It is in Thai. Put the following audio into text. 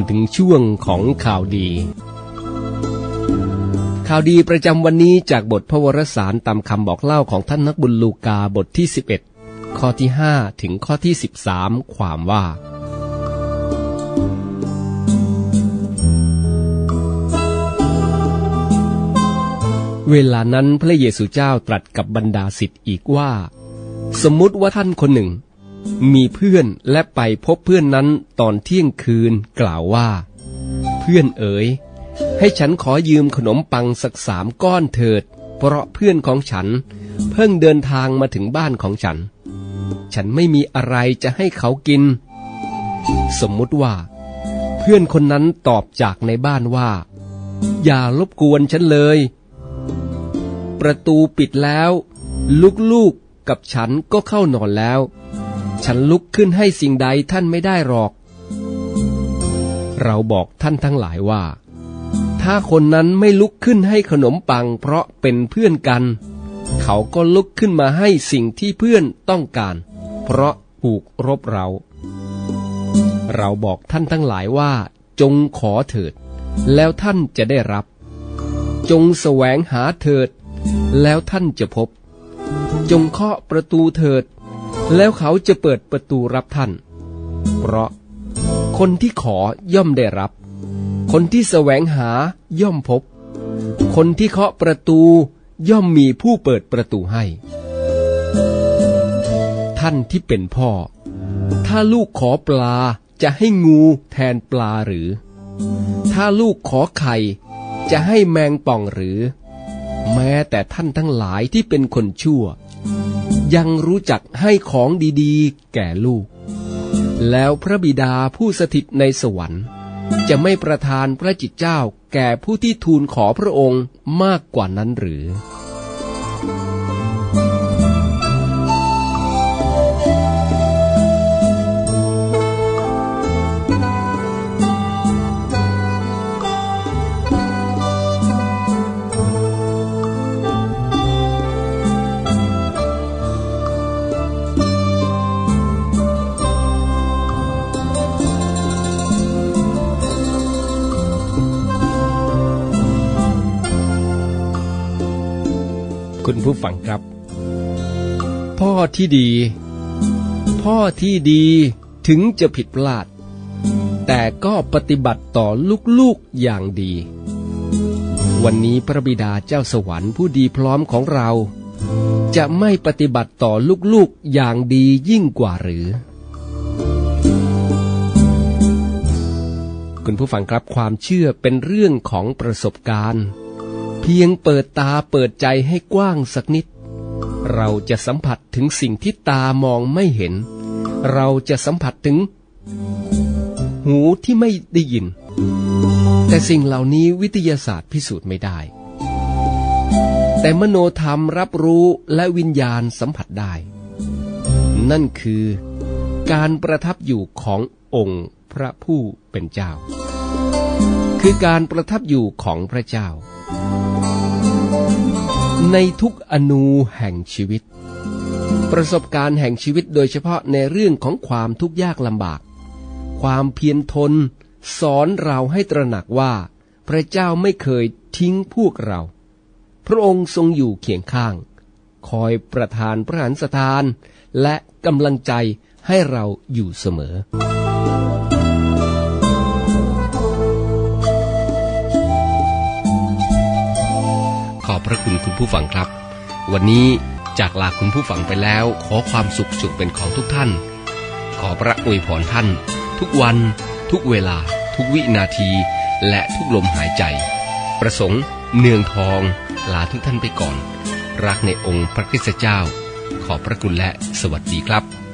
มาถึงช่วงของข่าวดี ข่าวดีประจำวันนี้จากบทพระวรสารตามคำบอกเล่าของท่านนักบุญลูกาบทที่ 11 ข้อที่ 5 ถึงข้อที่ 13 ความว่า เวลานั้นพระเยซูเจ้าตรัสกับบรรดาสิทธิ์อีกว่า สมมุติว่าท่านคนหนึ่ง มีเพื่อนและไปพบเพื่อนนั้นตอนเที่ยงคืนกล่าวว่า เพื่อนเอ๋ย ให้ฉันขอยืมขนมปังสักสามก้อนเถิด เพราะเพื่อนของฉัน เพิ่งเดินทางมาถึงบ้านของฉัน ฉันไม่มีอะไรจะให้เขากิน สมมุติว่า เพื่อนคนนั้นตอบจากในบ้านว่า อย่ารบกวนฉันเลย ประตูปิดแล้ว ลูกๆกับฉันก็เข้านอนแล้ว ฉันลุกขึ้นให้สิ่งใดท่านไม่ได้หรอก เราบอกท่านทั้งหลายว่า ถ้าคนนั้นไม่ลุกขึ้นให้ขนมปังเพราะเป็นเพื่อนกัน เขาก็ลุกขึ้นมาให้สิ่งที่เพื่อนต้องการ เพราะผูกรบเรา เราบอกท่านทั้งหลายว่า จงขอเถิด แล้วท่านจะได้รับ จงแสวงหาเถิด แล้วท่านจะพบ จงเคาะประตูเถิด แล้วเขาจะเปิดประตูรับท่าน เพราะคนที่ขอย่อมได้รับ คนที่แสวงหาย่อมพบ คนที่เคาะประตูย่อมมีผู้เปิดประตูให้ ท่านที่เป็นพ่อ ถ้าลูกขอปลาจะให้งูแทนปลาหรือ ถ้าลูกขอไข่ จะให้แมงป่องหรือ แม้แต่ท่านทั้งหลายที่เป็นคนชั่ว ยังรู้จักให้ของดีๆ แก่ลูก แล้วพระบิดาผู้สถิตในสวรรค์ จะไม่ประทานพระจิตเจ้าแก่ผู้ที่ทูลขอพระองค์มากกว่านั้นหรือ คุณผู้ฟังครับ พ่อที่ดี พ่อที่ดีถึงจะผิดพลาด แต่ก็ปฏิบัติต่อลูกๆอย่างดี วันนี้พระบิดาเจ้าสวรรค์ผู้ดีพร้อมของเรา จะไม่ปฏิบัติต่อลูกๆอย่างดียิ่งกว่าหรือคุณผู้ฟังครับความเชื่อเป็นเรื่องของประสบการณ์ เพียงเปิดตาเปิดใจให้กว้างสักนิด เราจะสัมผัสถึงสิ่งที่ตามองไม่เห็น เราจะสัมผัสถึง หูที่ไม่ได้ยิน แต่สิ่งเหล่านี้วิทยาศาสตร์พิสูจน์ไม่ได้ แต่มโนธรรมรับรู้และวิญญาณสัมผัสได้ นั่นคือการประทับอยู่ขององค์พระผู้เป็นเจ้า คือการประทับอยู่ของพระเจ้า ในทุกอนูแห่งชีวิต ประสบการณ์แห่งชีวิตโดยเฉพาะในเรื่องของความทุกข์ยากลำบาก ความเพียรทน สอนเราให้ตระหนักว่า พระเจ้าไม่เคยทิ้งพวกเรา พระองค์ทรงอยู่เคียงข้าง คอยประทานพระหันสถาน และกำลังใจให้เราอยู่เสมอ ระคุณคุณผู้ฟังครับ วันนี้จากลาคุณผู้ฟังไปแล้วขอความสุขสุขเป็นของทุกท่าน ขอพระอวยพรท่าน ทุกวัน ทุกเวลา ทุกวินาที และทุกลมหายใจ ประสงค์เนืองทอง ลาทุกท่านไปก่อน รักในองค์พระคริสตเจ้า ขอพระคุณและสวัสดีครับ